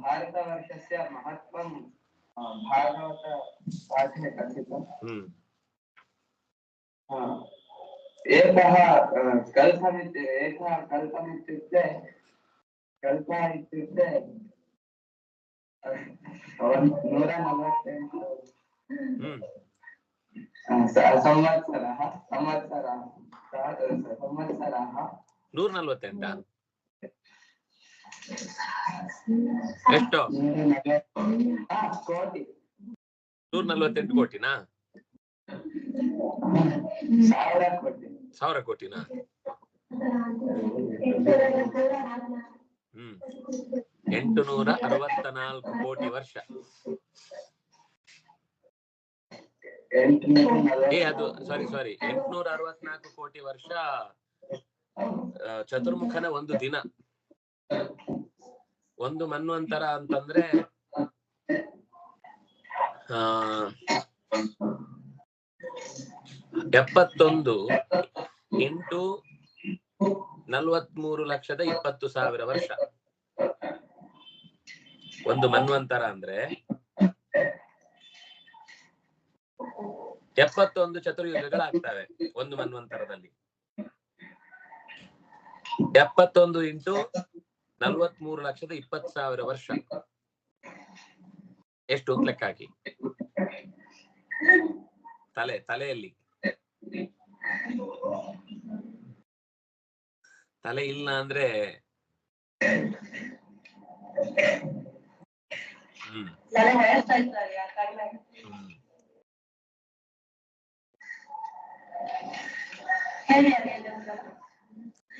भारतवर्षस्य महत्त्वं अ, भागवतपाठे कथितम् ಹ್ಮ್ अ, एकः अ, कल्पमित् एकः कल्पमित्युक्ते कल्प इत्युक्ते अ, ಒಂದು ನೂರ ನಲವತ್ತೆಂಟು ಹ್ಮ್ अ, स- संवत्सरः संवत्सरः स- संवत्सरः ನೂರ ನಲ್ವತ್ತೆಂಟ ಎಷ್ಟು? ನೂರ ನಲ್ವತ್ತೆಂಟು ಕೋಟಿನಾ? ಸಾವಿರ ಕೋಟಿ ಸಾವಿರ ಕೋಟಿನಾ? ಹ್ಮ್. ಎಂಟು ನೂರ ಅರವತ್ತ ನಾಲ್ಕು ಕೋಟಿ ವರ್ಷ. ಏ, ಅದು ಸಾರಿ ಸಾರಿ ಎಂಟುನೂರ ಅರವತ್ನಾಲ್ಕು ಕೋಟಿ ವರ್ಷ ಚತುರ್ಮುಖನ ಒಂದು ದಿನ. ಒಂದು ಮನ್ವಂತರ ಅಂತಂದ್ರೆ, ಆ, ಎಪ್ಪತ್ತೊಂದು ಎಂಟು ನಲ್ವತ್ಮೂರು ಲಕ್ಷದ ಇಪ್ಪತ್ತು ಸಾವಿರ ವರ್ಷ. ಒಂದು ಮನ್ವಂತರ ಅಂದ್ರೆ, ಎಪ್ಪತ್ತೊಂದು ಚತುರ್ಯುಗಗಳಾಗ್ತವೆ ಒಂದು ಮನ್ವಂತರದಲ್ಲಿ. ಎಪ್ಪತ್ತೊಂದು ಇಂಟು ನಲ್ವತ್ಮೂರು ಲಕ್ಷದ ಇಪ್ಪತ್ ಸಾವಿರ ವರ್ಷ. ಎಷ್ಟು ಲೆಕ್ಕ ಹಾಕಿ ತಲೆ ತಲೆಯಲ್ಲಿ. ತಲೆ ಇಲ್ಲ ಅಂದ್ರೆ? ಹ್ಮ್.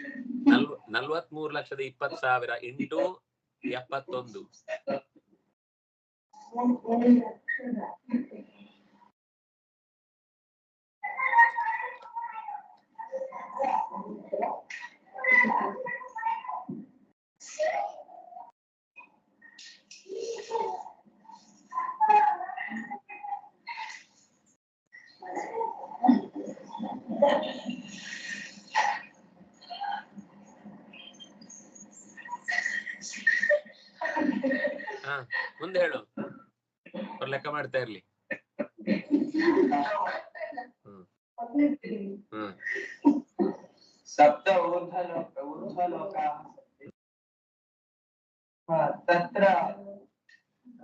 ಹ್ಮ್ ನಲ್ವ ನಲ್ವತ್ಮೂರು ಲಕ್ಷದ ಇಪ್ಪತ್ತು ಸಾವಿರ ಇಂಟು ಎಪ್ಪತ್ತೊಂದು. ಮುಂದೆ ಹೇಳು ಅವ್ರು ಲೆಕ್ಕ ಮಾಡ್ತಾ ಇರ್ಲಿ ಹ್ಮ್ ಹ್ಮ್ सप्त ऊर्ध्वलोक ऊर्ध्वलोकाः सन्ति हा, तत्र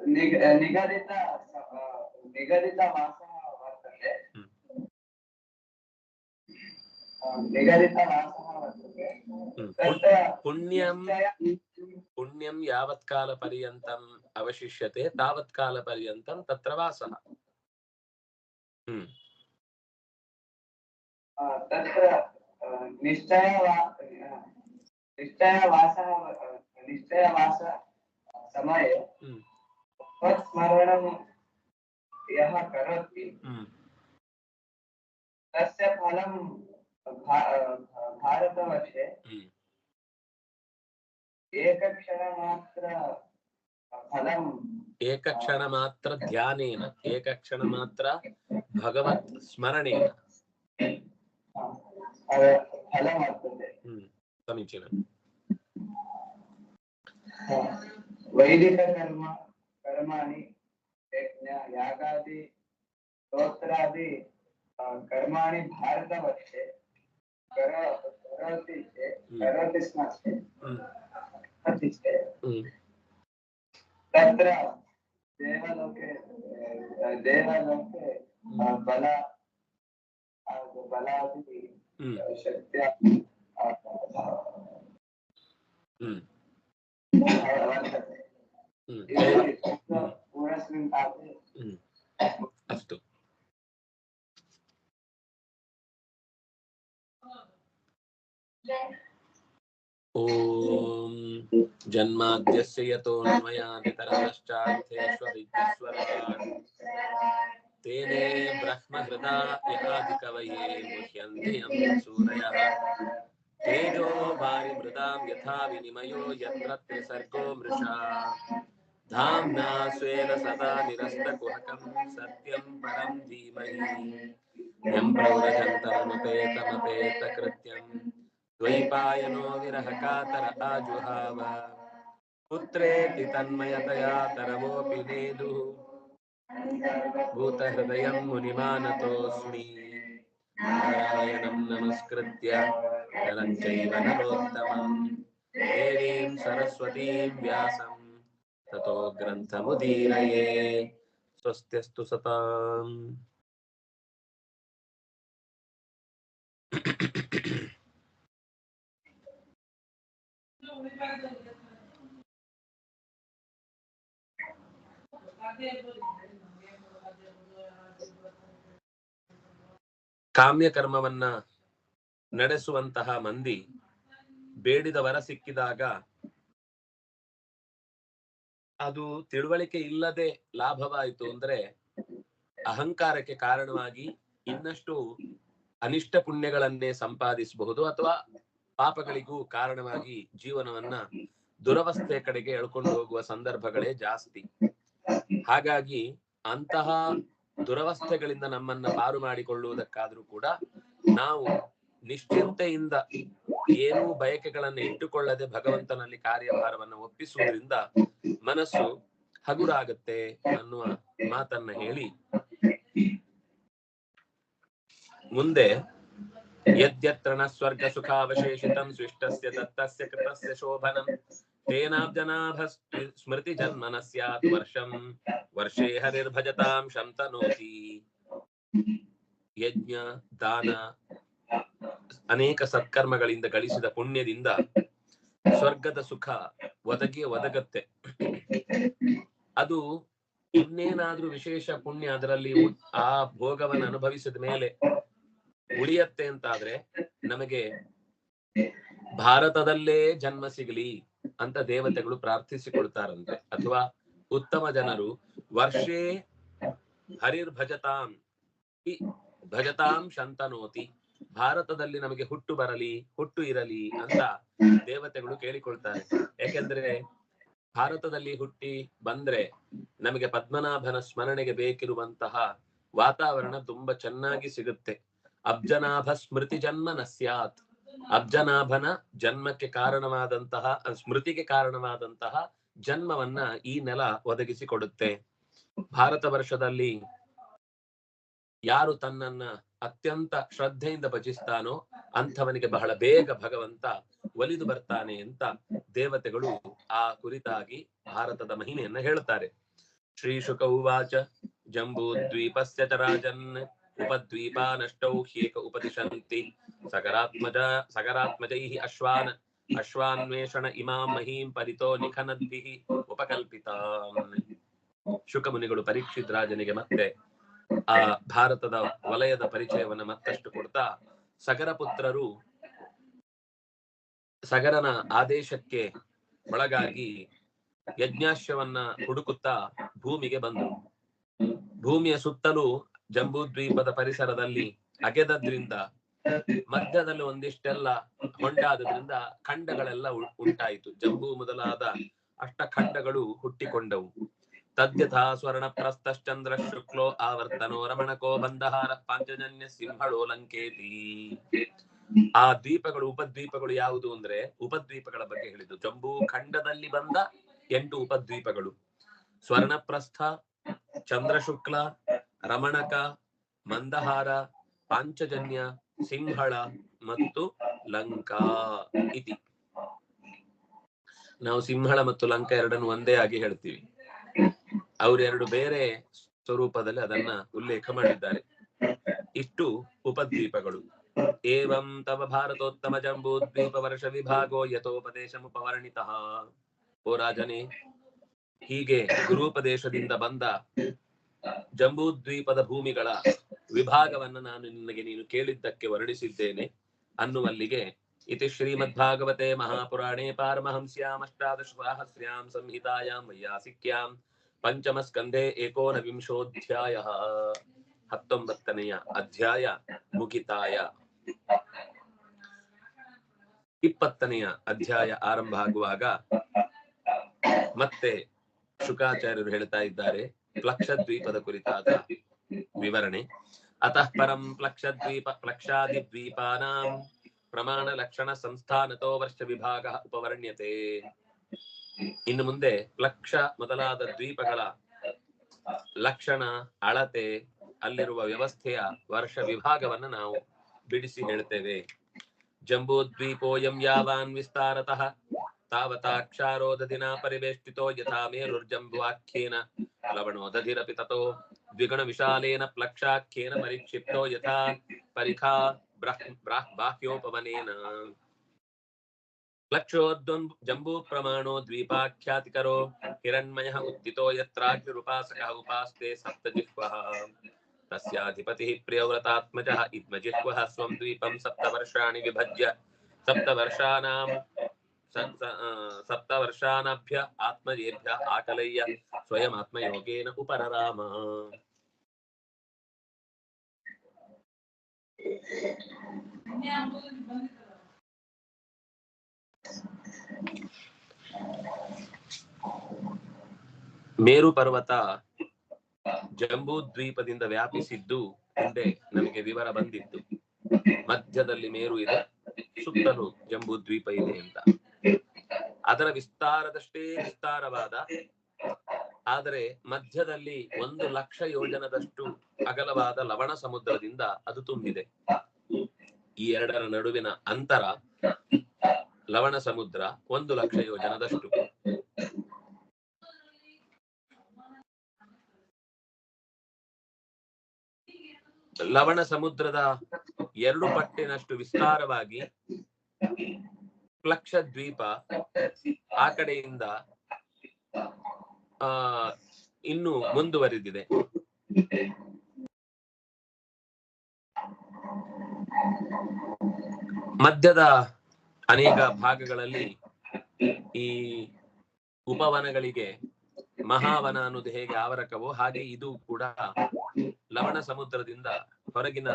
निग निगदित अ, निगदितवासः वर्तते हम्म। अ, निगदितवासः वर्तते हम्म। तत्र पुण्यं निश्चय- पुण्यं यावत् कालपर्यन्तम् अवशिष्य तावत्कालपर्यन्तं पर्यत वासः। हम्म। तत्र निश्चयवासः निश्चयवास हम्म। हम्म। तस्य फलं भारतवर्षे एकक्षणमात्र एकक्षणमात्र ध्यानेन एकक्षणमात्र भगवत् स्मरणेन। हम्म समीचीनम् वैदिककर्म कर्माणि यागादि स्तोत्रादि कर्माणि भारतवर्षे करोति चेत् हम्म। करोति स्म चेत्। तत्र देवलोके अ, देवलोके अ, बल अ, बलादि हम्म अ, शक्त्या अ, हम्म वर्तते हम्म इति पूर्वस्मिन् पाठे ॐ जन्माद्यस्य यतोऽन्वयादितरतश्चार्थेष्वभिज्ञस्वराट् तेने ब्रह्महृदायकादिकवये मुह्यन्ति यं सूरयः तेजो वारिमृदां यथा विनिमयो यत्र त्रिसर्गो मृषा। धाम्ना स्वेन सदा निरस्तकुहकं सत्यं परं धीमहि। यं प्रव्रजन्तरमपेतमपेतकृत्यं द्वैपायनो विरहकातर आजुहाव पुत्रेति तन्मयतया तरवोऽपि नेदुः भूतहृदयं मुनिमानतोऽस्मि नारायणं नमस्कृत्य नरं चैव नरोत्तमं देवीं सरस्वतीं व्यासं ततो ग्रन्थमुदीरये स्वस्त्यस्तु सताम् ಕಾಮ್ಯ ಕರ್ಮವನ್ನ ನಡೆಸುವಂತಹ ಮಂದಿ ಬೇಡಿದ ವರ ಸಿಕ್ಕಿದಾಗ ಅದು ತಿಳುವಳಿಕೆ ಇಲ್ಲದೆ ಲಾಭವಾಯಿತು ಅಂದ್ರೆ ಅಹಂಕಾರಕ್ಕೆ ಕಾರಣವಾಗಿ ಇನ್ನಷ್ಟು ಅನಿಷ್ಟ ಪುಣ್ಯಗಳನ್ನೇ ಸಂಪಾದಿಸಬಹುದು ಅಥವಾ ಪಾಪಗಳಿಗೂ ಕಾರಣವಾಗಿ ಜೀವನವನ್ನ ದುರವಸ್ಥೆ ಕಡೆಗೆ ಎಳ್ಕೊಂಡು ಹೋಗುವ ಸಂದರ್ಭಗಳೇ ಜಾಸ್ತಿ. ಹಾಗಾಗಿ ಅಂತಹ ದುರವಸ್ಥೆಗಳಿಂದ ನಮ್ಮನ್ನ ಪಾರು ಮಾಡಿಕೊಳ್ಳುವುದಕ್ಕಾದ್ರೂ ಕೂಡ ನಾವು ನಿಶ್ಚಿಂತೆಯಿಂದ ಏನೂ ಬಯಕೆಗಳನ್ನು ಇಟ್ಟುಕೊಳ್ಳದೆ ಭಗವಂತನಲ್ಲಿ ಕಾರ್ಯಭಾರವನ್ನು ಒಪ್ಪಿಸುವುದರಿಂದ ಮನಸ್ಸು ಹಗುರಾಗತ್ತೆ ಅನ್ನುವ ಮಾತನ್ನ ಹೇಳಿ. ಮುಂದೆ ಯದ್ಯತ್ರ ನ ಸ್ವರ್ಗ ಸುಖಾವಶೇಷಿತಂ ಸ್ವಿಷ್ಟಸ್ಯ ದತ್ತಸ್ಯ ಕೃತಸ್ಯ ಶೋಭನಂ ತೇನಾಬ್ಜನಾಭ ಸ್ಮೃತಿ ಜನ್ಮನ ಸ್ಯಾತ್ ವರ್ಷಂ ವರ್ಷೇ ಹರಿರ್ಭಜತಾಂ ಶಂತನೋತಿ ಯಜ್ಞ ದಾನ ಅನೇಕ ಸತ್ಕರ್ಮಗಳಿಂದ ಗಳಿಸಿದ ಪುಣ್ಯದಿಂದ ಸ್ವರ್ಗದ ಸುಖ ಒದಗಿ ಒದಗತ್ತೆ. ಅದು ಇನ್ನೇನಾದ್ರೂ ವಿಶೇಷ ಪುಣ್ಯ ಅದರಲ್ಲಿ ಆ ಭೋಗವನ್ನು ಅನುಭವಿಸಿದ ಮೇಲೆ ಉಳಿಯತ್ತೆ ಅಂತಾದ್ರೆ ನಮಗೆ ಭಾರತದಲ್ಲೇ ಜನ್ಮ ಸಿಗಲಿ ಅಂತ ದೇವತೆಗಳು ಪ್ರಾರ್ಥಿಸಿಕೊಳ್ತಾರಂತೆ ಅಥವಾ ಉತ್ತಮ ಜನರು ವರ್ಷೇ ಹರಿರ್ ಭಜತಾಂ ಭಜತಾಂ ಶಂತನೋತಿ, ಭಾರತದಲ್ಲಿ ನಮಗೆ ಹುಟ್ಟು ಬರಲಿ, ಹುಟ್ಟು ಇರಲಿ ಅಂತ ದೇವತೆಗಳು ಕೇಳಿಕೊಳ್ತಾರೆ. ಯಾಕೆಂದ್ರೆ ಭಾರತದಲ್ಲಿ ಹುಟ್ಟಿ ಬಂದ್ರೆ ನಮಗೆ ಪದ್ಮನಾಭನ ಸ್ಮರಣೆಗೆ ಬೇಕಿರುವಂತಹ ವಾತಾವರಣ ತುಂಬಾ ಚೆನ್ನಾಗಿ ಸಿಗುತ್ತೆ. ಅಬ್ಜನಾಭ ಸ್ಮೃತಿ ಜನ್ಮ ನ ಸ್ಯಾತ್ ಅಬ್ಜನಾಭನ ಜನ್ಮಕ್ಕೆ ಕಾರಣವಾದಂತಹ ಸ್ಮೃತಿಗೆ ಕಾರಣವಾದಂತಹ ಜನ್ಮವನ್ನ ಈ ನೆಲ ಒದಗಿಸಿಕೊಡುತ್ತೆ. ಭಾರತ ವರ್ಷದಲ್ಲಿ ಯಾರು ತನ್ನನ್ನ ಅತ್ಯಂತ ಶ್ರದ್ಧೆಯಿಂದ ಭಜಿಸ್ತಾನೋ ಅಂಥವನಿಗೆ ಬಹಳ ಬೇಗ ಭಗವಂತ ಒಲಿದು ಬರ್ತಾನೆ ಅಂತ ದೇವತೆಗಳು ಆ ಕುರಿತಾಗಿ ಭಾರತದ ಮಹಿಮೆಯನ್ನ ಹೇಳ್ತಾರೆ. ಶ್ರೀ ಶುಕ ಉವಾಚ ಜಂಬೂದ್ವೀಪಸ್ಯ ಚ ರಾಜನ್. ಉಪದ್ವೀಪಾ ನಷ್ಟೌ ಹ್ಯೇಕ ಉಪದಿಶಂತಿ ಸಗರಾತ್ಮಜ ಸಗರಾತ್ಮಜೈ ಅಶ್ವಾನ್ ಅಶ್ವಾನ್ವೇಷಣ ಇಮಾಂ ಮಹೀಂ ಪರಿತೋ ನಿಖನದ್ಭಿ ಉಪಕಲ್ಪಿತಾನ್ ಶುಕಮುನಿಗಳು ಪರೀಕ್ಷಿತ್ ರಾಜನಿಗೆ ಮತ್ತೆ, ಆ ಭಾರತದ ವಲಯದ ಪರಿಚಯವನ್ನು ಮತ್ತಷ್ಟು ಕೊಡ್ತಾ ಸಗರ ಪುತ್ರರು ಸಗರನ ಆದೇಶಕ್ಕೆ ಒಳಗಾಗಿ ಯಜ್ಞಾಶ್ಯವನ್ನ ಹುಡುಕುತ್ತಾ ಭೂಮಿಗೆ ಬಂದರು. ಭೂಮಿಯ ಸುತ್ತಲೂ ಜಂಬೂದ್ವೀಪದ ಪರಿಸರದಲ್ಲಿ ಅಗೆದದ್ರಿಂದ, ಮಧ್ಯದಲ್ಲಿ ಒಂದಿಷ್ಟೆಲ್ಲ ಹೊಂಡಾದ್ರಿಂದ ಖಂಡಗಳೆಲ್ಲ ಉಂಟಾಯಿತು. ಜಂಬೂ ಮೊದಲಾದ ಅಷ್ಟ ಖಂಡಗಳು ಹುಟ್ಟಿಕೊಂಡವು. ತದ್ಯಥಾ ಸ್ವರ್ಣ ಪ್ರಸ್ತಶ್ಚಂದ್ರ ಶುಕ್ಲೋ ಆವರ್ತನೋ ರಮಣಕೋ ಬಂದಹಾರ ಪಾಂಚಜನ್ಯ ಸಿಂಹಳೋ ಲಂಕೇತಿ. ಆ ದ್ವೀಪಗಳು, ಉಪದ್ವೀಪಗಳು ಯಾವುದು ಅಂದ್ರೆ ಉಪದ್ವೀಪಗಳ ಬಗ್ಗೆ ಹೇಳಿದ್ದು. ಜಂಬೂ ಖಂಡದಲ್ಲಿ ಬಂದ ಎಂಟು ಉಪದ್ವೀಪಗಳು. ಸ್ವರ್ಣಪ್ರಸ್ಥ, ಚಂದ್ರಶುಕ್ಲ ರಮಣಕ, ಮಂದಹಾರ, ಪಾಂಚಜನ್ಯ, ಸಿಂಹಳ ಮತ್ತು ಲಂಕಾ ಇತಿ. ನಾವು ಸಿಂಹಳ ಮತ್ತು ಲಂಕಾ ಎರಡನ್ನು ಒಂದೇ ಆಗಿ ಹೇಳ್ತೀವಿ. ಅವರೆರಡು ಬೇರೆ ಸ್ವರೂಪದಲ್ಲಿ ಅದನ್ನ ಉಲ್ಲೇಖ ಮಾಡಿದ್ದಾರೆ. ಇಷ್ಟು ಉಪದ್ವೀಪಗಳು. ಏವಂ ತವ ಭಾರತೋತ್ತಮ ಜಂಬೂದ್ವೀಪ ವರ್ಷ ವಿಭಾಗೋ ಯಥೋಪದೇಶ ಓ ರಾಜನೇ, ಹೀಗೆ ಗುರುಪದೇಶದಿಂದ ಬಂದ ಜಂಬೂದ್ವೀಪದ ಭೂಮಿಗಳ ವಿಭಾಗವನ್ನು ನಾನು ನಿನಗೆ ನೀನು ಕೇಳಿದ್ದಕ್ಕೆ ವರ್ಣಿಸಿದ್ದೇನೆ ಅನ್ನುವಲ್ಲಿಗೆ ಇತಿ ಶ್ರೀಮದ್ಭಾಗವತೆ ಮಹಾಪುರಾಣೇ ಪಾರಮಹಂಸ್ಯಾಂ ಅಷ್ಟಾದಶಸಾಹಸ್ರ್ಯಾಂ ಸಂಹಿತಾಯಾಂ ವೈಯಾಸಿಕ್ಯಾಂ ಪಂಚಮ ಸ್ಕಂಧೆ ಏಕೋನವಿಂಶೋಧ್ಯಾಯ. ಹತ್ತೊಂಬತ್ತನೆಯ ಅಧ್ಯಾಯ ಮುಗಿತಾಯ. ಇಪ್ಪತ್ತನೆಯ ಅಧ್ಯಾಯ ಆರಂಭ ಆಗುವಾಗ ಮತ್ತೆ ಶುಕಾಚಾರ್ಯರು ಹೇಳ್ತಾ ಇದ್ದಾರೆ. ಪ್ಲಕ್ಷದ್ವೀಪದ ಕುರಿತಾದ ವಿವರಣೆ. ಅತಃ ಪರಂ ಪ್ಲಕ್ಷದ್ವೀಪ ಪ್ಲಕ್ಷಾದಿದ್ವೀಪಾನಾಂ ಪ್ರಮಾಣ ಲಕ್ಷಣ ಸಂಸ್ಥಾನತೋ ವರ್ಷ ವಿಭಾಗ ಉಪವರ್ಣ್ಯತೆ. ಇನ್ನು ಮುಂದೆ ಪ್ಲಕ್ಷ ಮೊದಲಾದ ದ್ವೀಪಗಳ ಲಕ್ಷಣ, ಅಳತೆ, ಅಲ್ಲಿರುವ ವ್ಯವಸ್ಥೆಯ ವರ್ಷ ವಿಭಾಗವನ್ನ ನಾವು ಬಿಡಿಸಿ ಹೇಳ್ತೇವೆ. ಜಂಬೂದ್ವೀಪೋಯಂ ಯಾವಾನ್ ವಿಸ್ತಾರತಃ. तावताक्षारोदधिना हाँ। परिवेष्टितो यथा मेरुर्जम्बुवाख्येन लवणोदधिरपि ततो द्विगुणविशालेन प्लक्षाख्येन परिक्षिप्तो यथा परिखा बाह्योपवनेन जम्बूप्रमाणो द्वीपाख्यातिकरो हिरण्मयः उपास्ते सप्तजिह्वः। तस्याधिपतिः प्रियव्रतात्मजः इद्मजिह्वः स्वं द्वीपं सप्तवर्षाणि विभज्य सप्तवर्षाणां स- स- अ, सप्तवर्षानभ्य आत्मजेभ्य आकलय्य स्वयमात्मयोगेन उपरराम ಮೇರು ಪರ್ವತ ಜಂಬೂ ದ್ವೀಪದಿಂದ ವ್ಯಾಪಿಸಿದ್ದು ಹಿಂದೆ ನಮಗೆ ವಿವರ ಬಂದಿತ್ತು ಮಧ್ಯದಲ್ಲಿ ಮೇರು ಇದೆ ಸುತ್ತಲೂ ಜಂಬೂ ದ್ವೀಪ ಇದೆ ಅಂತ ಅದರ ವಿಸ್ತಾರದಷ್ಟೇ ವಿಸ್ತಾರವಾದ, ಆದರೆ ಮಧ್ಯದಲ್ಲಿ ಒಂದು ಲಕ್ಷ ಯೋಜನದಷ್ಟು ಅಗಲವಾದ ಲವಣ ಸಮುದ್ರದಿಂದ ಅದು ತುಂಬಿದೆ. ಈ ಎರಡರ ನಡುವಿನ ಅಂತರ ಲವಣ ಸಮುದ್ರ ಒಂದು ಲಕ್ಷ ಯೋಜನದಷ್ಟು. ಲವಣ ಸಮುದ್ರದ ಎರಡು ಪಟ್ಟಿನಷ್ಟು ವಿಸ್ತಾರವಾಗಿ ಪ್ಲಕ್ಷ ದ್ವೀಪ ಆ ಕಡೆಯಿಂದ, ಆ, ಇನ್ನು ಮುಂದುವರೆದಿದೆ. ಮಧ್ಯದ ಅನೇಕ ಭಾಗಗಳಲ್ಲಿ ಈ ಉಪವನಗಳಿಗೆ ಮಹಾವನ ಅನ್ನೋದು ಹೇಗೆ ಆವರಕವೋ ಹಾಗೆ ಇದು ಕೂಡ ಲವಣ ಸಮುದ್ರದಿಂದ ಹೊರಗಿನ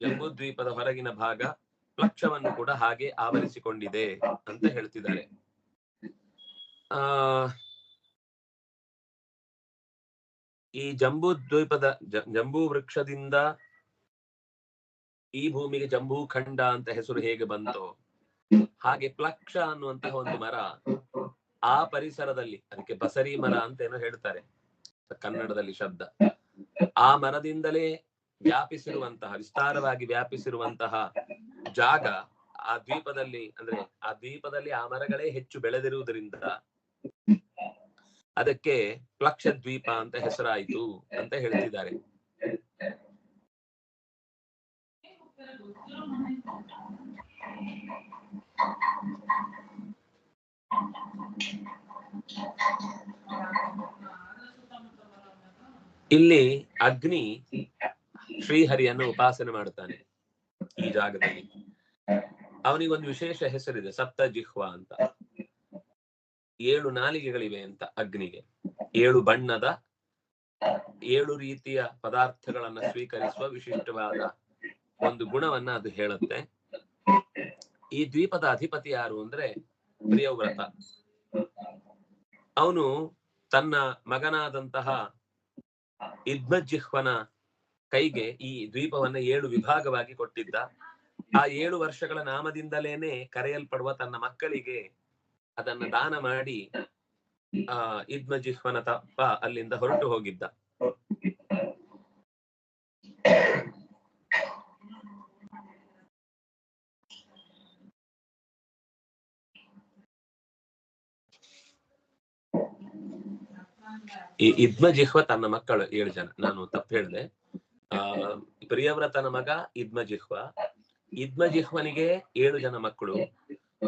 ಜಂಬೂ ದ್ವೀಪದ ಹೊರಗಿನ ಭಾಗ ಪ್ಲಕ್ಷವನ್ನು ಕೂಡ ಹಾಗೆ ಆವರಿಸಿಕೊಂಡಿದೆ ಅಂತ ಹೇಳ್ತಿದ್ದಾರೆ. ಆ, ಈ ಜಂಬೂ ದ್ವೀಪದ ಜಂಬೂ ವೃಕ್ಷದಿಂದ ಈ ಭೂಮಿಗೆ ಜಂಬೂ ಖಂಡ ಅಂತ ಹೆಸರು ಹೇಗೆ ಬಂತೋ, ಹಾಗೆ ಪ್ಲಕ್ಷ ಅನ್ನುವಂತಹ ಒಂದು ಮರ ಆ ಪರಿಸರದಲ್ಲಿ, ಅದಕ್ಕೆ ಬಸರಿ ಮರ ಅಂತ ಏನೋ ಹೇಳ್ತಾರೆ, ಕನ್ನಡದಲ್ಲಿ ಶಬ್ದ. ಆ ಮರದಿಂದಲೇ ವ್ಯಾಪಿಸಿರುವಂತಹ, ವಿಸ್ತಾರವಾಗಿ ವ್ಯಾಪಿಸಿರುವಂತಹ ಜಾಗ ಆ ದ್ವೀಪದಲ್ಲಿ ಅಂದ್ರೆ ಆ ದ್ವೀಪದಲ್ಲಿ ಆ ಮರಗಳೇ ಹೆಚ್ಚು ಬೆಳೆದಿರುವುದರಿಂದ ಅದಕ್ಕೆ ಪ್ಲಕ್ಷ ದ್ವೀಪ ಅಂತ ಹೆಸರಾಯಿತು ಅಂತ ಹೇಳ್ತಿದ್ದಾರೆ. ಇಲ್ಲಿ ಅಗ್ನಿ ಶ್ರೀಹರಿಯನ್ನು ಉಪಾಸನೆ ಮಾಡುತ್ತಾನೆ ಈ ಜಾಗದಲ್ಲಿ. ಅವನಿಗೊಂದು ವಿಶೇಷ ಹೆಸರಿದೆ, ಸಪ್ತ ಜಿಹ್ವ ಅಂತ. ಏಳು ನಾಲಿಗೆಗಳಿವೆ ಅಂತ ಅಗ್ನಿಗೆ. ಏಳು ಬಣ್ಣದ, ಏಳು ರೀತಿಯ ಪದಾರ್ಥಗಳನ್ನ ಸ್ವೀಕರಿಸುವ ವಿಶಿಷ್ಟವಾದ ಒಂದು ಗುಣವನ್ನ ಅದು ಹೇಳುತ್ತೆ. ಈ ದ್ವೀಪದ ಅಧಿಪತಿ ಯಾರು ಅಂದ್ರೆ ಪ್ರಿಯವ್ರತ. ಅವನು ತನ್ನ ಮಗನಾದಂತಹ ಇದ್ಮಜಿಹ್ವನ ಕೈಗೆ ಈ ದ್ವೀಪವನ್ನ ಏಳು ವಿಭಾಗವಾಗಿ ಕೊಟ್ಟಿದ್ದ. ಆ ಏಳು ವರ್ಷಗಳ ನಾಮದಿಂದಲೇನೆ ಕರೆಯಲ್ಪಡುವ ತನ್ನ ಮಕ್ಕಳಿಗೆ ಅದನ್ನ ದಾನ ಮಾಡಿ ಆ ಇದ್ಮಜಿಹ್ವನ ತಪ್ಪ ಅಲ್ಲಿಂದ ಹೊರಟು ಹೋಗಿದ್ದ. ಈ ಇದ್ಮಜಿಹ್ವ ತನ್ನ ಮಕ್ಕಳು ಏಳು ಜನ. ನಾನು ತಪ್ಪು ಹೇಳಿದೆ. ಆ ಪ್ರಿಯವ್ರತನ ಮಗ ಇದ್ಮಜಿಹ್ವ ಇದ್ಮಜಿಹ್ವನಿಗೆ ಏಳು ಜನ ಮಕ್ಕಳು.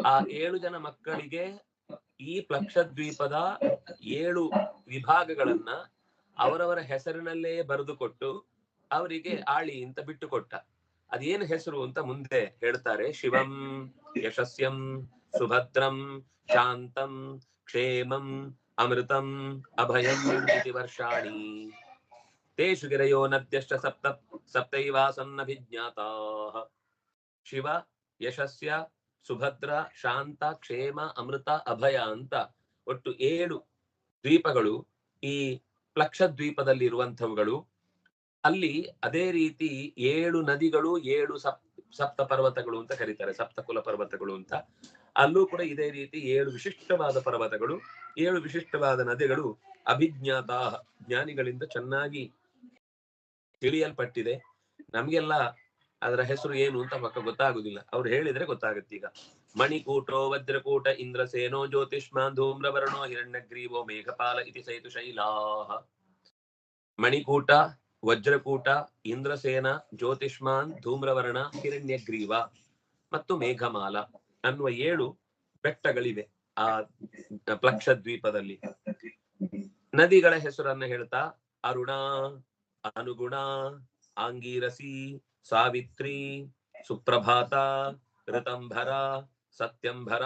ಆ ಏಳು ಜನ ಮಕ್ಕಳಿಗೆ ಈ ಪ್ಲಕ್ಷದ್ವೀಪದ ಏಳು ವಿಭಾಗಗಳನ್ನ ಅವರವರ ಹೆಸರಿನಲ್ಲೇ ಬರೆದುಕೊಟ್ಟು ಅವರಿಗೆ ಆಳಿ ಅಂತ ಬಿಟ್ಟುಕೊಟ್ಟ. ಅದೇನು ಹೆಸರು ಅಂತ ಮುಂದೆ ಹೇಳ್ತಾರೆ. ಶಿವಂ, ಯಶಸ್ಯಂ, ಸುಭದ್ರಂ, ಶಾಂತಂ, ಕ್ಷೇಮಂ, ಅಮೃತಂ, ಅಭಯಂ ಇತಿ ವರ್ಷಾಣಿ. ತೇಷು ಗಿರಯೋ ನದ್ಯಶ್ಚ ಸಪ್ತ ಸಪ್ತೈವಾಸನ್ನಭಿಜ್ಞಾತಾಃ ಶಿವ, ಯಶಸ್ಯ, ಸುಭದ್ರ, ಶಾಂತ, ಕ್ಷೇಮ, ಅಮೃತ ಅಭಯ ಅಂತ ಒಟ್ಟು ಏಳು ದ್ವೀಪಗಳು ಈ ಪ್ಲಕ್ಷ ದ್ವೀಪದಲ್ಲಿ ಇರುವಂತವುಗಳು ಅಲ್ಲಿ ಅದೇ ರೀತಿ ಏಳು ನದಿಗಳು, ಏಳು ಸಪ್, ಸಪ್ತ ಪರ್ವತಗಳು ಅಂತ ಕರೀತಾರೆ ಸಪ್ತ ಕುಲ ಪರ್ವತಗಳು ಅಂತ. ಅಲ್ಲೂ ಕೂಡ ಇದೇ ರೀತಿ ಏಳು ವಿಶಿಷ್ಟವಾದ ಪರ್ವತಗಳು, ಏಳು ವಿಶಿಷ್ಟವಾದ ನದಿಗಳು ಅಭಿಜ್ಞಾತ ಜ್ಞಾನಿಗಳಿಂದ ಚೆನ್ನಾಗಿ ತಿಳಿಯಲ್ಪಟ್ಟಿದೆ. ನಮ್ಗೆಲ್ಲ ಅದರ ಹೆಸರು ಏನು ಅಂತ ಪಕ್ಕ ಗೊತ್ತಾಗುದಿಲ್ಲ. ಅವ್ರು ಹೇಳಿದ್ರೆ ಗೊತ್ತಾಗುತ್ತೆ ಈಗ. ಮಣಿಕೂಟೋ, ವಜ್ರಕೂಟ, ಇಂದ್ರಸೇನೋ, ಜ್ಯೋತಿಷ್ಮಾನ್, ಧೂಮ್ರವರ್ಣೋ, ಹಿರಣ್ಯಗ್ರೀವೋ, ಮೇಘಪಾಲ ಇತಿ ಸೈತು ಶೈಲಾಹ. ಮಣಿಕೂಟ, ವಜ್ರಕೂಟ, ಇಂದ್ರಸೇನ, ಜ್ಯೋತಿಷ್ಮಾನ್, ಧೂಮ್ರವರ್ಣ, ಹಿರಣ್ಯಗ್ರೀವ ಮತ್ತು ಮೇಘಮಾಲ ಅನ್ನುವ ಏಳು ಬೆಟ್ಟಗಳಿವೆ ಆ ಪ್ಲಕ್ಷ ದ್ವೀಪದಲ್ಲಿ ನದಿಗಳ ಹೆಸರನ್ನ ಹೇಳ್ತಾ ಅರುಣ, ಅನುಗುಣ, ಆಂಗೀರಸಿ ಸಾವಿತ್ರಿ ಸುಪ್ರಭಾತ ಋತಂಭರ ಸತ್ಯಂಭರ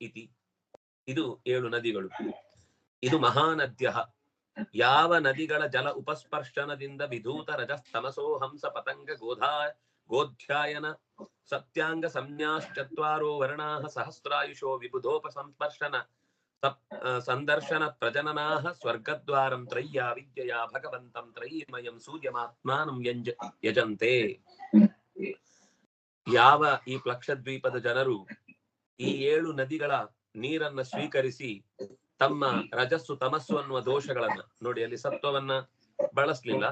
ಇತಿ ಇದು ಏಳು ನದಿಗಳು. ಇದು ಮಹಾನದ್ಯ ಯಾವ ನದಿಗಳ ಜಲ ಉಪಸ್ಪರ್ಶನದಿಂದ ವಿಧೂತ ರಜಸ್ತಮಸೋ ಹಂಸ ಪತಂಗ ಗೋಧಾ, ಗೋಧ್ಯಾಯನ ಸತ್ಯಾಂಗ ಸಂನ್ಯಾಶ್ಚತ್ವಾರೋ ವರ್ಣಾಹ ಸಹಸ್ರಾಯುಷೋ ವಿಬುಧೋಪಸಂಸ್ಪರ್ಶನ ಸಪ್- ಸಂದರ್ಶನ ಪ್ರಜನನಾಹ ಸ್ವರ್ಗದ್ವಾರಂ ತ್ರಯ್ಯಾ ವಿದ್ಯೆಯ ಭಗವಂತಂ ತ್ರಯೀಮಯಂ ಸೂರ್ಯಮಾತ್ಮಾನಂ ಯಂಜ ಯಜಂತೆ ಯಾವ ಈ ಪ್ಲಕ್ಷದ್ವೀಪದ ಜನರು ಈ ಏಳು ನದಿಗಳ ನೀರನ್ನ ಸ್ವೀಕರಿಸಿ ತಮ್ಮ ರಜಸ್ಸು ತಮಸ್ಸು ಅನ್ನುವ ದೋಷಗಳನ್ನ, ನೋಡಿ ಅಲ್ಲಿ ಸತ್ವವನ್ನ ಬಳಸ್ಲಿಲ್ಲ,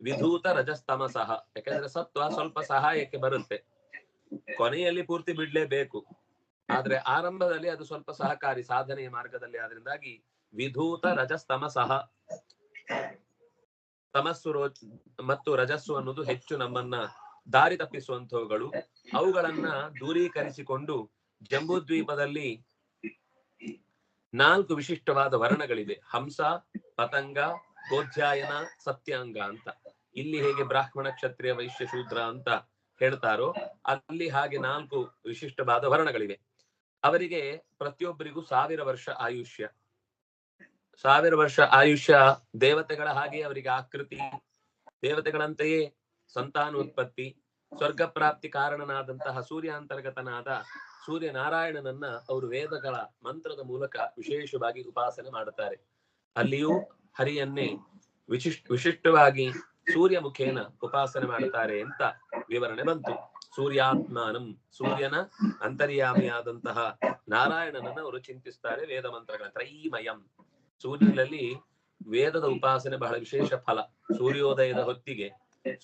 ವಿಧೂತ ರಜಸ್ತಮಸಹ, ಯಾಕಂದ್ರೆ ಸತ್ವ ಸ್ವಲ್ಪ ಸಹಾಯಕ್ಕೆ ಬರುತ್ತೆ. ಕೊನೆಯಲ್ಲಿ ಪೂರ್ತಿ ಬಿಡ್ಲೇಬೇಕು. ಆದ್ರೆ ಆರಂಭದಲ್ಲಿ ಅದು ಸ್ವಲ್ಪ ಸಹಕಾರಿ ಸಾಧನೆಯ ಮಾರ್ಗದಲ್ಲಿ ಆದ್ರಿಂದಾಗಿ ವಿಧೂತ ರಜಸ್ತಮಸಹ. ತಮಸ್ಸು ರೋ ಮತ್ತು ರಜಸ್ಸು ಅನ್ನೋದು ಹೆಚ್ಚು ನಮ್ಮನ್ನ ದಾರಿ ತಪ್ಪಿಸುವಂತವುಗಳು. ಅವುಗಳನ್ನ ದೂರೀಕರಿಸಿಕೊಂಡು ಜಂಬೂದ್ವೀಪದಲ್ಲಿ ನಾಲ್ಕು ವಿಶಿಷ್ಟವಾದ ವರ್ಣಗಳಿವೆ. ಹಂಸ, ಪತಂಗ, ಗೋಧ್ಯಾಯನ, ಸತ್ಯಾಂಗ ಅಂತ. ಇಲ್ಲಿ ಹೇಗೆ ಬ್ರಾಹ್ಮಣ ಕ್ಷತ್ರಿಯ ವೈಶ್ಯ ಶೂದ್ರ ಅಂತ ಹೇಳ್ತಾರೋ ಅಲ್ಲಿ ಹಾಗೆ ನಾಲ್ಕು ವಿಶಿಷ್ಟವಾದ ವರ್ಣಗಳಿವೆ. ಅವರಿಗೆ ಪ್ರತಿಯೊಬ್ಬರಿಗೂ ಸಾವಿರ ವರ್ಷ ಆಯುಷ್ಯ. ಸಾವಿರ ವರ್ಷ ಆಯುಷ್ಯ ದೇವತೆಗಳ ಹಾಗೆ ಅವರಿಗೆ ಆಕೃತಿ, ದೇವತೆಗಳಂತೆಯೇ ಸಂತಾನೋತ್ಪತ್ತಿ ಸ್ವರ್ಗ ಪ್ರಾಪ್ತಿ ಕಾರಣನಾದಂತಹ ಸೂರ್ಯ ನಾರಾಯಣನನ್ನ ಅವರು ವೇದಗಳ ಮಂತ್ರದ ಮೂಲಕ ವಿಶೇಷವಾಗಿ ಉಪಾಸನೆ ಮಾಡುತ್ತಾರೆ. ಅಲ್ಲಿಯೂ ಹರಿಯನ್ನೇ ವಿಶಿಷ್ಟ ವಿಶಿಷ್ಟವಾಗಿ ಸೂರ್ಯ ಮುಖೇನ ಉಪಾಸನೆ ಮಾಡುತ್ತಾರೆ ಅಂತ ವಿವರಣೆ ಬಂತು. ಸೂರ್ಯಾತ್ಮಾನಂ. ಸೂರ್ಯನ ಅಂತರ್ಯಾಮಿಯಾದಂತಹ ನಾರಾಯಣನನ್ನ ಅವರು ಚಿಂತಿಸ್ತಾರೆ ವೇದ ಮಂತ್ರಗಳ ತ್ರೈಮಯಂ. ಸೂರ್ಯನಲ್ಲಿ ವೇದದ ಉಪಾಸನೆ ಬಹಳ ವಿಶೇಷ ಫಲ. ಸೂರ್ಯೋದಯದ ಹೊತ್ತಿಗೆ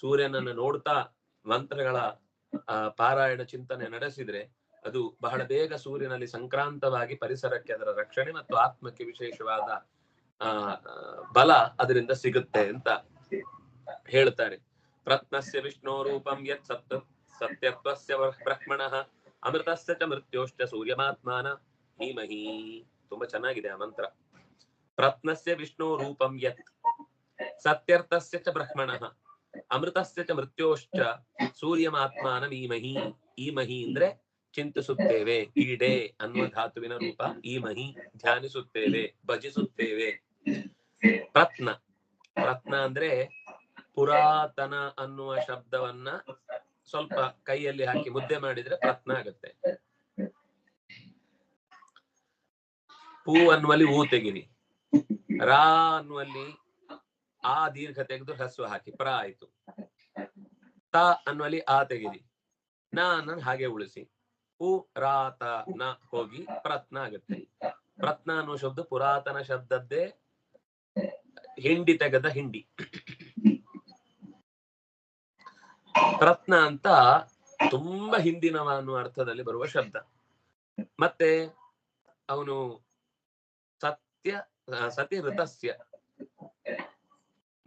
ಸೂರ್ಯನನ್ನು ನೋಡ್ತಾ ಮಂತ್ರಗಳ ಪಾರಾಯಣ ಚಿಂತನೆ ನಡೆಸಿದ್ರೆ ಅದು ಬಹಳ ಬೇಗ ಸೂರ್ಯನಲ್ಲಿ ಸಂಕ್ರಾಂತವಾಗಿ ಪರಿಸರಕ್ಕೆ ಅದರ ರಕ್ಷಣೆ ಮತ್ತು ಆತ್ಮಕ್ಕೆ ವಿಶೇಷವಾದ, ಆ, ಬಲ ಅದರಿಂದ ಸಿಗುತ್ತೆ ಅಂತ ಹೇಳ್ತಾರೆ. ಪ್ರತ್ನಸ್ಯ ವಿಷ್ಣು ರೂಪಂ ಯತ್ ಸತ್ ಸತ್ಯತ್ವಸ್ಯ ಬ್ರಹ್ಮಣಃ ಅಮೃತಸ್ಯ ಚ ಮೃತ್ಯೋಶ್ಚ ಸೂರ್ಯಮಾತ್ಮಾನ ಧೀಮಹಿ ತುಂಬಾ ಚೆನ್ನಾಗಿದೆ ಆ ಮಂತ್ರ. ಪ್ರತ್ನಸ್ಯ ವಿಷ್ಣು ರೂಪಂ ಯತ್, ಸತ್ಯರ್ಥಸ್ಯ ಚ ಬ್ರಹ್ಮಣಃ, ಅಮೃತಸ್ಯ ಚ ಮೃತ್ಯೋಶ್ಚ ಸೂರ್ಯಮಾತ್ಮಾನ ಮೀಮಹಿ ಈಮಹಿ ಅಂದ್ರೆ ಚಿಂತಿಸುತ್ತೇವೆ ಈಡೆ ಅನ್ನುವ ಧಾತುವಿನ ರೂಪ. ಈಮಹಿ ಧ್ಯಾನಿಸುತ್ತೇವೆ, ಭಜಿಸುತ್ತೇವೆ. ರತ್ನ. ರತ್ನ ಅಂದ್ರೆ ಪುರಾತನ ಅನ್ನುವ ಶಬ್ದವನ್ನ ಸ್ವಲ್ಪ ಕೈಯಲ್ಲಿ ಹಾಕಿ ಮುದ್ದೆ ಮಾಡಿದ್ರೆ ಪ್ರತ್ನ ಆಗುತ್ತೆ. ಪೂ ಅನ್ನುವಲ್ಲಿ ಹೂ ತೆಗಿರಿ. ರಾ ಅನ್ನುವಲ್ಲಿ ಆ ದೀರ್ಘ ತೆಗೆದು ಹಸು ಹಾಕಿ, ಪ್ರ ಆಯ್ತು. ತ ಅನ್ನುವಲ್ಲಿ ಆ ತೆಗಿರಿ. ನ ಅನ್ನೋದು ಹಾಗೆ ಉಳಿಸಿ. ಪೂ, ರಾ, ತ, ನ ಹೋಗಿ ಪ್ರತ್ನ ಆಗುತ್ತೆ. ಪ್ರತ್ನ ಅನ್ನುವ ಶಬ್ದ ಪುರಾತನ ಶಬ್ದದ್ದೇ ಹಿಂಡಿ ತೆಗೆದ ಹಿಂಡಿ. ಪ್ರತ್ನ ಅಂತ ತುಂಬಾ ಹಿಂದಿನವ ಅನ್ನುವ ಅರ್ಥದಲ್ಲಿ ಬರುವ ಶಬ್ದ. ಮತ್ತೆ ಅವನು ಸತ್ಯ ಸತಿ ಋತಸ್ಯ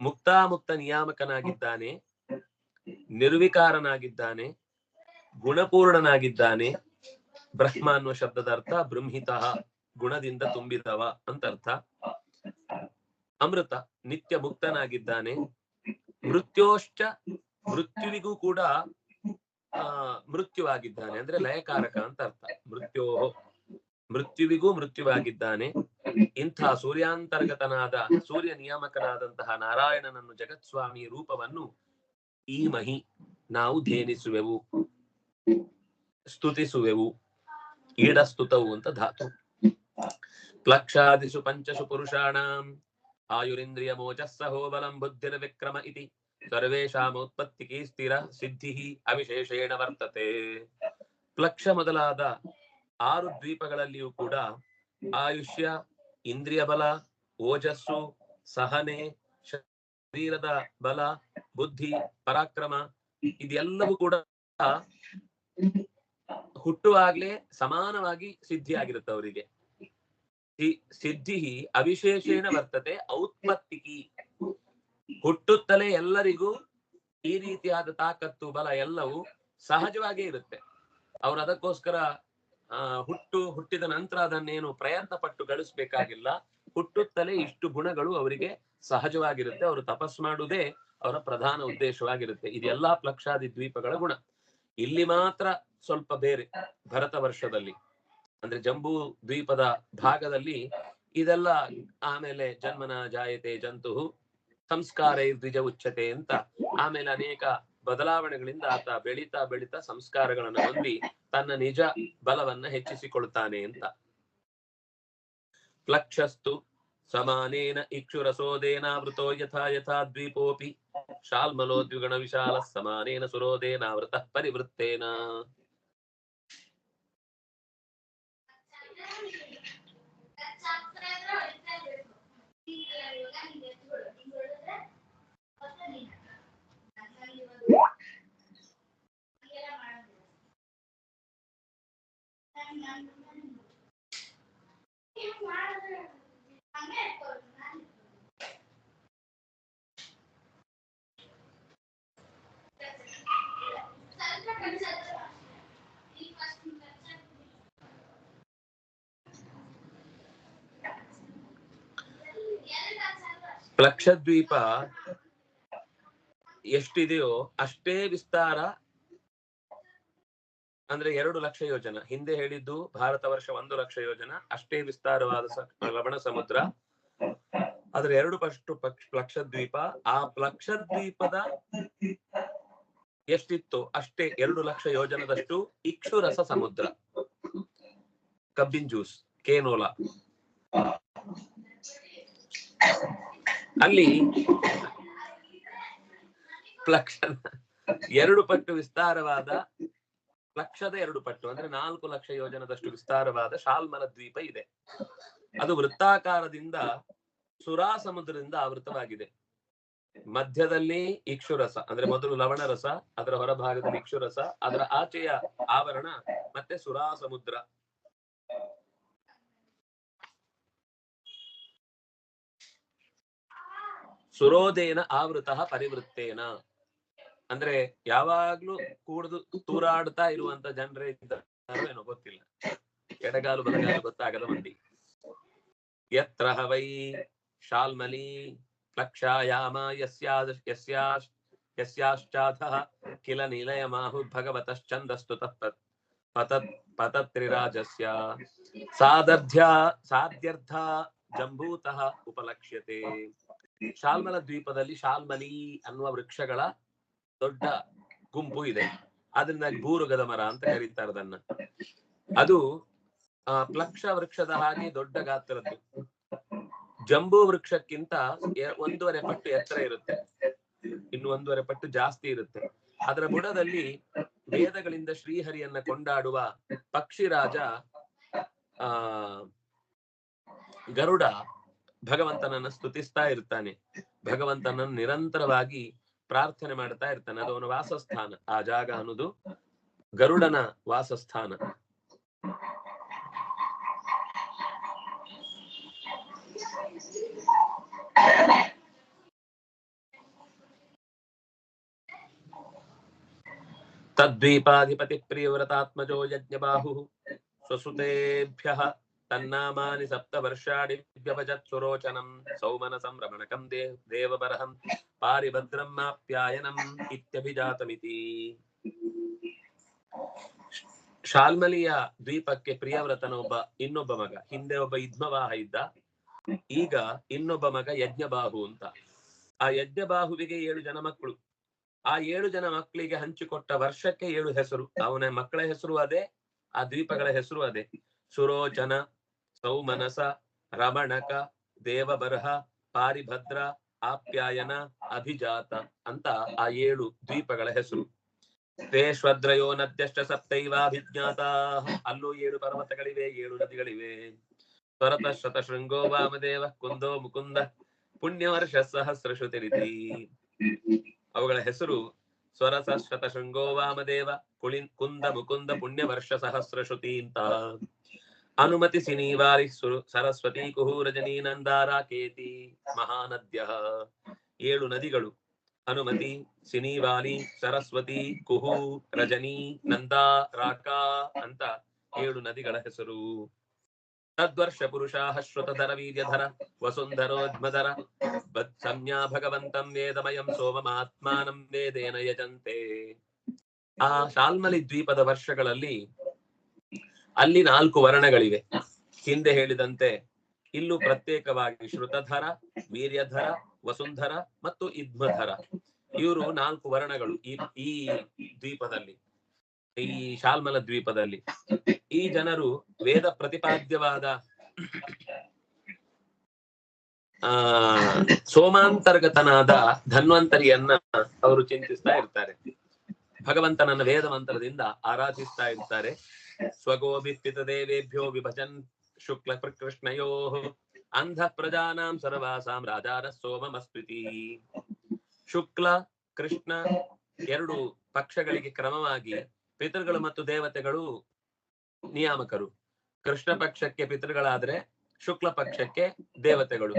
ಮುಕ್ತಾಮುಕ್ತ ನಿಯಾಮಕನಾಗಿದ್ದಾನೆ, ನಿರ್ವಿಕಾರನಾಗಿದ್ದಾನೆ, ಗುಣಪೂರ್ಣನಾಗಿದ್ದಾನೆ. ಬ್ರಹ್ಮ ಅನ್ನುವ ಶಬ್ದದ ಅರ್ಥ ಬೃಂಹಿತ ಗುಣದಿಂದ ತುಂಬಿದವ ಅಂತ ಅರ್ಥ ಅಮೃತ ನಿತ್ಯ ಮುಕ್ತನಾಗಿದ್ದಾನೆ, ಮೃತ್ಯೋಶ್ಚ ಮೃತ್ಯುವಿಗೂ ಕೂಡ, ಆ, ಮೃತ್ಯುವಾಗಿದ್ದಾನೆ ಅಂದ್ರೆ ಲಯಕಾರಕ ಅಂತ ಅರ್ಥ. ಮೃತ್ಯೋ, ಮೃತ್ಯುವಿಗೂ ಮೃತ್ಯುವಾಗಿದ್ದಾನೆ. ಇಂಥ ಸೂರ್ಯಾಂತರ್ಗತನಾದ, ಸೂರ್ಯ ನಿಯಾಮಕನಾದಂತಹ ನಾರಾಯಣನನ್ನು ಜಗತ್ಸ್ವಾಮಿ ರೂಪವನ್ನು ಈ ಮಹಿ ನಾವು ಧೇನಿಸುವೆವು ಸ್ತುತಿಸುವೆವು, ಈಡಸ್ತುತವು ಅಂತ ಧಾತು. ಪ್ಲಕ್ಷಾದಿಷು ಪಂಚಸು ಪುರುಷಾಣಾಂ, ಆಯುರಿಂದ್ರಿಯ ಮೋಚಸ್ಸಹೋಬಲಂ ಬಲಂ ಬುದ್ಧಿರ ವಿಕ್ರಮ ಇತಿ. ಸರ್ವೇಷಾಮೋತ್ಪತ್ತಿಕಿ ಸ್ಥಿರ ಸಿದ್ಧಿ ಅವಿಶೇಷೇಣ ವರ್ತತೆ. ಪ್ಲಕ್ಷ ಮೊದಲಾದ ಆರು ದ್ವೀಪಗಳಲ್ಲಿಯೂ ಕೂಡ ಆಯುಷ್ಯ ಇಂದ್ರಿಯ ಬಲ ಓಜಸ್ಸು, ಸಹನೆ, ಶರೀರದ ಬಲ, ಬುದ್ಧಿ, ಪರಾಕ್ರಮ ಇದೆಲ್ಲವೂ ಕೂಡ ಹುಟ್ಟುವಾಗ್ಲೇ ಸಮಾನವಾಗಿ ಸಿದ್ಧಿಯಾಗಿರುತ್ತೆ ಅವರಿಗೆ. ಸಿದ್ಧಿ ಅವಿಶೇಷೇಣ ವರ್ತತೆ, ಔತ್ಪತ್ತಿಕಿ. ಹುಟ್ಟುತ್ತಲೇ ಎಲ್ಲರಿಗೂ ಈ ರೀತಿಯಾದ ತಾಕತ್ತು, ಬಲ ಎಲ್ಲವೂ ಸಹಜವಾಗೇ ಇರುತ್ತೆ. ಅವ್ರು ಅದಕ್ಕೋಸ್ಕರ ಹುಟ್ಟು ಹುಟ್ಟಿದ ನಂತರ ಅದನ್ನೇನು ಪ್ರಯತ್ನ ಪಟ್ಟು ಗಳಿಸ್ಬೇಕಾಗಿಲ್ಲ. ಹುಟ್ಟುತ್ತಲೇ ಇಷ್ಟು ಗುಣಗಳು ಅವರಿಗೆ ಸಹಜವಾಗಿರುತ್ತೆ. ಅವರು ತಪಸ್ ಮಾಡುವುದೇ ಅವರ ಪ್ರಧಾನ ಉದ್ದೇಶವಾಗಿರುತ್ತೆ. ಇದೆಲ್ಲಾ ಪ್ಲಕ್ಷಾದಿ ದ್ವೀಪಗಳ ಗುಣ. ಇಲ್ಲಿ ಮಾತ್ರ ಸ್ವಲ್ಪ ಬೇರೆ ಭರತ ವರ್ಷದಲ್ಲಿ. ಅಂದ್ರೆ ಜಂಬೂ ದ್ವೀಪದ ಭಾಗದಲ್ಲಿ ಇದೆಲ್ಲ ಆಮೇಲೆ ಜನ್ಮನ ಜಾಯತೆ ಜಂತು ಸಂಸ್ಕಾರ ದ್ವಿಜ ಉಚ್ಚತೆ ಅಂತ. ಆಮೇಲೆ ಅನೇಕ ಬದಲಾವಣೆಗಳಿಂದ ಆತ ಬೆಳೀತಾ ಬೆಳೀತಾ ಸಂಸ್ಕಾರಗಳನ್ನು ಹೊಂದಿ ತನ್ನ ನಿಜ ಬಲವನ್ನ ಹೆಚ್ಚಿಸಿಕೊಳ್ತಾನೆ ಅಂತ. ಪ್ಲಕ್ಷಸ್ತು ಸಮಾನೇನ ಇಕ್ಷುರಸೋದೇನಾವೃತೋ ಯಥಾ ಯಥಾ ದ್ವೀಪೋಪಿ. ಶಾಲ್ಮಲೋದ್ವಿಗುಣ ವಿಶಾಲ ಸಮಾನೇನ ಸುರೋದೇನಾವೃತ ಪರಿವೃತ್ತೇನ. ಪ್ಲಕ್ಷದ್ವೀಪ ಎಷ್ಟಿದೆಯೋ ಅಷ್ಟೇ ವಿಸ್ತಾರ ಅಂದ್ರೆ ಎರಡು ಲಕ್ಷ ಯೋಜನ. ಹಿಂದೆ ಹೇಳಿದ್ದು ಭಾರತ ವರ್ಷ ಒಂದು ಲಕ್ಷ ಯೋಜನ, ಅಷ್ಟೇ ವಿಸ್ತಾರವಾದ ಲವಣ ಸಮುದ್ರ. ಅದ್ರ ಎರಡು ಪಷ್ಟು ಪಕ್ಷ ದ್ವೀಪ ಆ ಪ್ಲಕ್ಷದ್ವೀಪದ ಎಷ್ಟಿತ್ತು ಅಷ್ಟೇ ಎರಡು ಲಕ್ಷ ಯೋಜನದಷ್ಟು ಇಕ್ಷುರಸ ಸಮುದ್ರ. ಕಬ್ಬಿನ್ ಜ್ಯೂಸ್, ಕೇನೋಲಾ. ಅಲ್ಲಿ ಪ್ಲಕ್ಷ ಎರಡು ಪಟ್ಟು ವಿಸ್ತಾರವಾದ, ಲಕ್ಷದ ಎರಡು ಪಟ್ಟು, ಅಂದ್ರೆ ನಾಲ್ಕು ಲಕ್ಷ ಯೋಜನದಷ್ಟು ವಿಸ್ತಾರವಾದ ಶಾಲ್ಮಲ ದ್ವೀಪ ಇದೆ. ಅದು ವೃತ್ತಾಕಾರದಿಂದ ಸುರಾ ಸಮುದ್ರದಿಂದ ಆವೃತವಾಗಿದೆ. ಮಧ್ಯದಲ್ಲಿ ಇಕ್ಷುರಸ, ಅಂದ್ರೆ ಮೊದಲು ಲವಣ ರಸ ಅದರ ಹೊರಭಾಗದಲ್ಲಿ ಇಕ್ಷುರಸ, ಅದರ ಆಚೆಯ ಆವರಣ ಮತ್ತೆ ಸುರಾ ಸಮುದ್ರ ಸುರೋದೇನ ಆವೃತ ಪರಿವೃತ್ತೇನ. ಅಂದ್ರೆ ಯಾವಾಗ್ಲೂ ಕೂಡದು ತೂರಾಡ್ತಾ ಇರುವಂತ ಜನರೇ ಇದ್ದಾರೋ ಏನೋ ಗೊತ್ತಿಲ್ಲ. ಎಡಗಾಲು ಬಲಗಾಲು ಗೊತ್ತಾಗದ ಮಂದಿ ಯತ್ರ ಹವೈ ವೈ ಶಾಲ್ಮಲಿ ಲಕ್ಷಾಯಾಮ ಯಸ್ಯಾ ಕಿಲ ನಿಲಯ ಭಗವತಶ್ಚಂದಸ್ತು ತತ್ತತ್. ಪತತ್ ಪತತ್ರಿರಾಜಸ್ಯ ಸಾದರ್ಧ್ಯ ಸಾಧ್ಯರ್ಥ ಜಂಬೂತಃ ಉಪಲಕ್ಷ್ಯತೆ. ಶಾಲ್ಮಲ ದ್ವೀಪದಲ್ಲಿ ಶಾಲ್ಮಲಿ ಅನ್ನುವ ವೃಕ್ಷಗಳ ದೊಡ್ಡ ಗುಂಪು ಇದೆ. ಅದರಿಂದ ಭೂರುಗದ ಮರ ಅಂತ ಕರೀತಾರೆ ಅದನ್ನ ಅದು ಆ ಪ್ಲಕ್ಷ ವೃಕ್ಷದ ಹಾಗೆ ದೊಡ್ಡ ಗಾತ್ರದ್ದು ಜಂಬೂ ವೃಕ್ಷಕ್ಕಿಂತ ಒಂದೂವರೆ ಪಟ್ಟು ಎತ್ತರ ಇರುತ್ತೆ. ಇನ್ನು ಒಂದೂವರೆ ಪಟ್ಟು ಜಾಸ್ತಿ ಇರುತ್ತೆ. ಅದರ ಬುಡದಲ್ಲಿ ವೇದಗಳಿಂದ ಶ್ರೀಹರಿಯನ್ನ ಕೊಂಡಾಡುವ ಪಕ್ಷಿರಾಜ ಆ ಗರುಡ ಭಗವಂತನನ್ನ ಸ್ತುತಿಸ್ತಾ ಇರ್ತಾನೆ. ಭಗವಂತನನ್ನು ನಿರಂತರವಾಗಿ ಪ್ರಾರ್ಥನೆ ಮಾಡ್ತಾ ಇರ್ತಾನೆ. ಅದು ಅವನ ವಾಸಸ್ಥಾನ. ಆ ಜಾಗ ಅನ್ನೋದು ಗರುಡನ ವಾಸಸ್ಥಾನ. ತದ್ವೀಪಾಧಿಪತಿ ಪ್ರಿಯವ್ರತಾತ್ಮಜೋ ಯಜ್ಞಬಾಹು ಸ್ವಸುತೇಭ್ಯಃ ತನ್ನಾಮಾನಿ ಸಪ್ತ ವರ್ಷಾಡಿ ವ್ಯವಜತ್ ಸುರೋಚನಂ ಸೌಮನ ದೇ ದೇವಬರಹಂ ಪಾರಿಭದ್ರಂ ಮಾಪ್ಯಾಯನಂ ಇತ್ಯಭಿಜಾತಮಿತಿ ಶಾಲ್ಮಲಿಯ ದ್ವೀಪಕ್ಕೆ ಪ್ರಿಯವ್ರತನ ಒಬ್ಬ ಇನ್ನೊಬ್ಬ ಮಗ, ಹಿಂದೆ ಒಬ್ಬ ಇದ್ಮವಾಹ ಇದ್ದ. ಈಗ ಇನ್ನೊಬ್ಬ ಮಗ ಯಜ್ಞಬಾಹು ಅಂತ. ಆ ಯಜ್ಞಬಾಹುವಿಗೆ ಏಳು ಜನ ಮಕ್ಕಳು. ಆ ಏಳು ಜನ ಮಕ್ಕಳಿಗೆ ಹಂಚಿಕೊಟ್ಟ ವರ್ಷಕ್ಕೆ ಏಳು ಹೆಸರು. ಅವನ ಮಕ್ಕಳ ಹೆಸರು ಅದೇ, ಆ ದ್ವೀಪಗಳ ಹೆಸರು ಅದೇ. ಸುರೋಚನ ಸೌಮನಸ, ರಮಣಕ, ದೇವಬರ್ಹ, ಪಾರಿಭದ್ರ, ಆಪ್ಯಾಯನ, ಅಭಿಜಾತ ಅಂತ ಆ ಏಳು ದ್ವೀಪಗಳ ಹೆಸರು. ತೇಶ್ವದ್ರಯೋ ನದ್ಯಷ್ಟ ಸಪ್ತೈವಾಭಿಜ್ಞಾತ. ಅಲ್ಲೂ ಏಳು ಪರ್ವತಗಳಿವೆ, ಏಳು ನದಿಗಳಿವೆ. ಸ್ವರತ ಶತ ಶೃಂಗೋ ವಾಮದೇವ, ಕುಂದೋ ಮುಕುಂದ, ಪುಣ್ಯವರ್ಷ ಸಹಸ್ರಶ್ರುತಿರಿತಿ ಅವುಗಳ ಹೆಸರು ಸ್ವರಸ ಶತ ಶೃಂಗೋ ವಾಮದೇವ ಕುಳಿ ಕುಂದ ಮುಕುಂದ, ಪುಣ್ಯವರ್ಷ ಸಹಸ್ರಶುತಿ ಅಂತ ಅನುಮತಿ ಸಿನೀವಾರಿ ಸುರು ಸರಸ್ವತಿ ಕುಹು ರಜನಿ ನಂದಾರ ಕೇತಿ ಮಹಾನದ್ಯ. ಏಳು ನದಿಗಳು. ಅನುಮತಿ ಸಿನಿವಾಲಿ ಸರಸ್ವತಿ ಕುಹು ರಜನಿ ನಂದಾ ರಾಕಾ ಅಂತ ಏಳು ನದಿಗಳ ಹೆಸರು. ತದ್ವರ್ಷ ಪುರುಷ ಶ್ರುತಧರ ವೀರ್ಯಧರ ವಸುಂಧರೋದ್ಮಧರ ಸಂಜ್ಞಾ ಭಗವಂತಂ ವೇದಮಯಂ ಸೋಮಮಾತ್ಮಾನಂ ವೇದೇನ ಯಜಂತೆ. ಆ ಶಾಲ್ಮಲಿ ದ್ವೀಪದ ವರ್ಷಗಳಲ್ಲಿ ಅಲ್ಲಿ ನಾಲ್ಕು ವರ್ಣಗಳಿವೆ. ಹಿಂದೆ ಹೇಳಿದಂತೆ ಇಲ್ಲೂ ಪ್ರತ್ಯೇಕವಾಗಿ ಶ್ರುತಧರ, ವೀರ್ಯಧರ, ವಸುಂಧರ ಮತ್ತು ಇದ್ಮಧರ. ಇವರು ನಾಲ್ಕು ವರ್ಣಗಳು ಈ ಈ ದ್ವೀಪದಲ್ಲಿ, ಈ ಶಾಲ್ಮಲ ದ್ವೀಪದಲ್ಲಿ. ಈ ಜನರು ವೇದ ಪ್ರತಿಪಾದ್ಯವಾದ, ಆ, ಸೋಮಾಂತರ್ಗತನಾದ ಧನ್ವಂತರಿಯನ್ನ ಅವರು ಚಿಂತಿಸ್ತಾ ಇರ್ತಾರೆ. ಭಗವಂತನನ್ನ ವೇದ ಮಂತ್ರದಿಂದ ಆರಾಧಿಸ್ತಾ ಇರ್ತಾರೆ. ವಿಭಜನ್ ಶುಕ್ಲ ಪ್ರಕೃಷ್ಣಯೋ ಅಂಧ ಪ್ರಜಾನಾಂ ಸರ್ವಾಸಾಂ ರಾಜಾರ ಸೋಮಮಸ್ಮೃತಿ ಶುಕ್ಲ ಕೃಷ್ಣ ಎರಡು ಪಕ್ಷಗಳಿಗೆ ಕ್ರಮವಾಗಿ ಪಿತೃಗಳು ಮತ್ತು ದೇವತೆಗಳು ನಿಯಾಮಕರು. ಕೃಷ್ಣ ಪಕ್ಷಕ್ಕೆ ಪಿತೃಗಳಾದ್ರೆ ಶುಕ್ಲ ಪಕ್ಷಕ್ಕೆ ದೇವತೆಗಳು.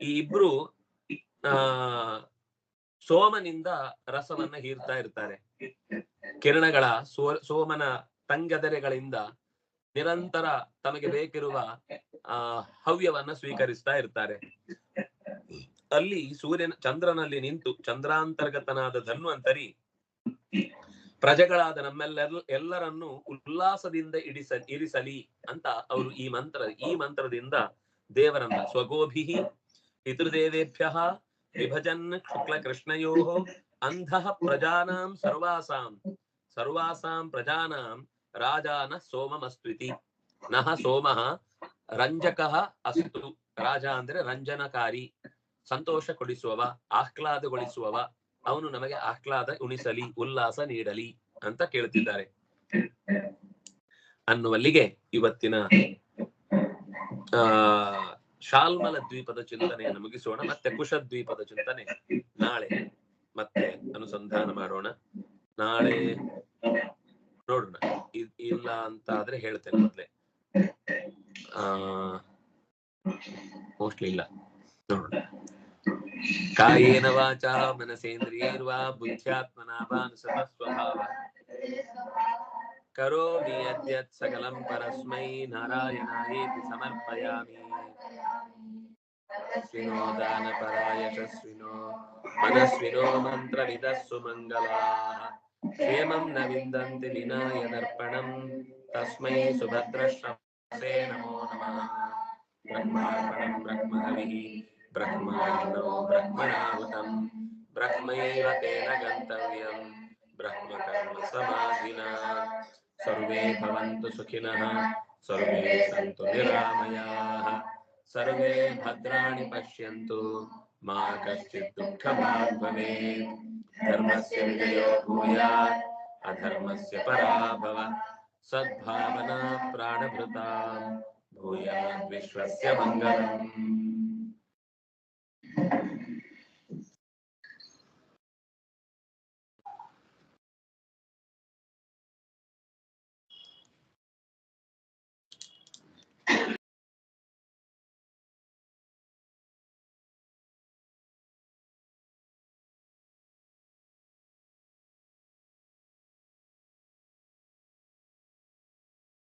ಈ ಇಬ್ರು, ಆ, ಸೋಮನಿಂದ ರಸವನ್ನ ಹೀರ್ತಾ ಇರ್ತಾರೆ. ಕಿರಣಗಳ ಸೋ ಸೋಮನ ತಂಗದೆರೆಗಳಿಂದ ನಿರಂತರ ತಮಗೆ ಬೇಕಿರುವ, ಆ, ಹವ್ಯವನ್ನ ಸ್ವೀಕರಿಸ್ತಾ ಇರ್ತಾರೆ. ಅಲ್ಲಿ ಸೂರ್ಯನ, ಚಂದ್ರನಲ್ಲಿ ನಿಂತು ಚಂದ್ರಾಂತರ್ಗತನಾದ ಧನ್ವಂತರಿ ಪ್ರಜೆಗಳಾದ ನಮ್ಮೆಲ್ಲರ, ಎಲ್ಲರನ್ನು ಉಲ್ಲಾಸದಿಂದ ಇಡಿಸ, ಇರಿಸಲಿ ಅಂತ ಅವರು ಈ ಮಂತ್ರ, ಈ ಮಂತ್ರದಿಂದ ದೇವರನ್ನ ಸ್ವಗೋಭಿ ಪಿತೃದೇವೇಭ್ಯ ವಿಭಜನ್ ಶುಕ್ಲ ಕೃಷ್ಣಯೋ ಅಂಧ ಪ್ರಜಾನಾಂ ಸರ್ವಾಸಾಂ ಸರ್ವಾಸಾಂ ಪ್ರಜಾನಾಂ ರಾಜಾನ ಸೋಮಮಸ್ತ್ವಿತಿ. ನಹ ಸೋಮಃ ರಂಜಕ ಅಸ್ತು. ರಾಜ ಅಂದ್ರೆ ರಂಜನಕಾರಿ. ಸಂತೋಷ ಕೊಡಿಸುವವ ಆಹ್ಲಾದಗೊಳಿಸುವವ. ಅವನು ನಮಗೆ ಆಹ್ಲಾದ ಉಣಿಸಲಿ, ಉಲ್ಲಾಸ ನೀಡಲಿ ಅಂತ ಕೇಳ್ತಿದ್ದಾರೆ. ಅನ್ನುವಲ್ಲಿಗೆ ಇವತ್ತಿನ, ಆ, ಶಾಲ್ಮಲ ದ್ವೀಪದ ಚಿಂತನೆಯನ್ನು ಮುಗಿಸೋಣ. ಮತ್ತೆ ಕುಶ ದ್ವೀಪದ ಚಿಂತನೆ ನಾಳೆ. ಮತ್ತೆ ಅನುಸಂಧಾನ ಮಾಡೋಣ. ನಾಳೆ ನೋಡೋಣ ಇಲ್ಲ ಅಂತ ಆದ್ರೆ ಹೇಳ್ತೇನೆ ಮೊದ್ಲೇ. ಆ ಮೋಸ್ಟ್ಲಿ ಇಲ್ಲ. ನೋಡೋಣ ಕಾಯೇನ ವಾಚ ಮನಸೇಂದ್ರಿಯೈರ್ವಾ ಬುದ್ಧ್ಯಾತ್ಮನಾ ಸ್ವಭಾವ ಕರೋಮಿ ಸಕಲಂ ಪರಸ್ಮೈ ನಾರಾಯಣಾಯೇತಿ ಸಮರ್ಪಯಾಮಿ. ದಾನಪರಾಯ ಯಶಸ್ವಿನೋ ಮನಸ್ವಿನೋ ಮಂತ್ರವಿದಃ क्षेमं न विन्दन्ति विनाय दर्पणं तस्मै सुभद्रश्रवसे नमो नमः ब्रह्मार्पणं ब्रह्महविः ब्रह्माण्डो ब्रह्मणाहुतं ब्रह्मैव तेन गन्तव्यं ब्रह्मकर्मसमाधिना सर्वे भवन्तु सुखिनः सर्वे सन्तु निरामयाः सर्वे भद्राणि पश्यन्तु मा कश्चित् दुःखभाग् भवेत् धर्मस्य विजयो भूयात् अधर्मस्य पराभव सद्भावना प्राणभृताम् भूयात् विश्वस्य मङ्गलम्